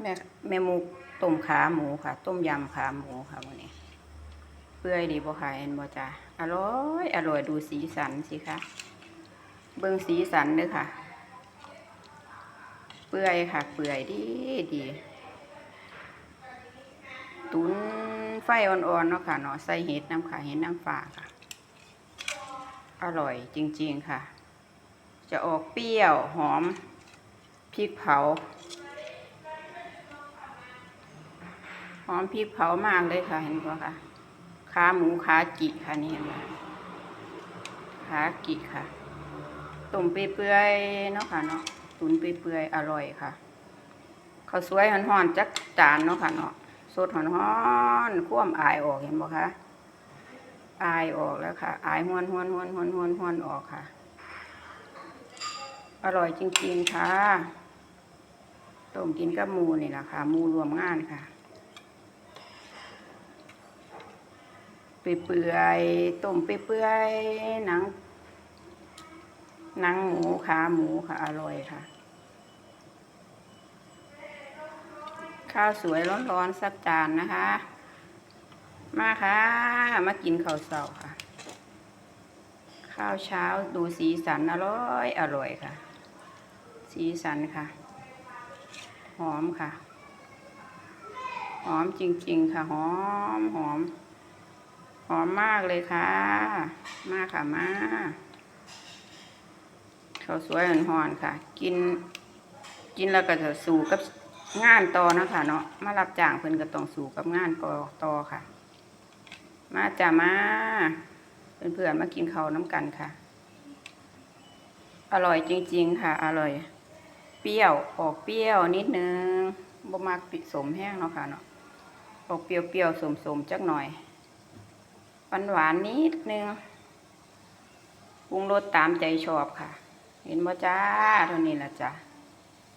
แม่แม่หมูต้มขาหมูค่ะ ต้มยำขาหมูค่ะวันนี้เปื่อยดีบ่ค่ะเห็นบ่จ้าอร่อยอร่อยดูสีสันสิคะเบิ่งสีสันเด้อค่ะ เปื่อยค่ะ เปื่อยดีดีตุนไฟอ่อนๆเนาะค่ะเนาะใส่เห็ดน้ำค่ะเห็ดน้ำฝาค่ะ อร่อยจริง ๆค่ะ จะออกเปรี้ยวหอมพริกเผา อมพริกเผามากเลยค่ะ เห็นปะคะขาหมูขากิค่ะนี่เห็นไหมขากิค่ะต้มเปื่อยๆเนาะค่ะเนาะตุนเปื่อยๆอร่อยค่ะข้าวสวยห่อนๆจักจานเนาะค่ะเนาะสดห่อนๆคั่วมอายออกเห็นปะคะอายออกแล้วค่ะ อายหวนหวนหวนหวนหวนหวนออกค่ะ อร่อยจริงๆค่ะต้มกินกับหมูนี่แหละค่ะหมูรวมงานค่ะ เปื่อยๆต้มเปื่อยๆหนังหนังหมูขาหมูค่ะ อร่อยค่ะ ข้าวสวยร้อนๆสักจานนะคะ มาค่ะ มากินข้าวเสาค่ะ ข้าวเช้าดูสีสันอร่อยอร่อยค่ะ สีสันค่ะ หอมค่ะ หอมจริง ๆ ค่ะ หอมหอม หอมมากเลยค่ะ มาค่ะมาข้าวสวยหอนๆค่ะ กิน กินแล้วก็จะสู่กับงานต่อนะคะเนาะมารับจ้างเพิ่นก็ต้องสู่กับงานก่อต่อค่ะ มาจ้ามาเพื่อนๆมากินข้าวน้ำกันค่ะ อร่อยจริง ๆ ค่ะ อร่อย เปรี้ยวออกเปรี้ยวนิดนึงบ่มากปิสมแห้งเนาะค่ะเนาะออกเปรี้ยวๆสมๆจักหน่อย หวานหวานนิดนึงปรุงรสตามใจชอบค่ะ เห็นบ่จ้าเท่านี้ละจ้ะ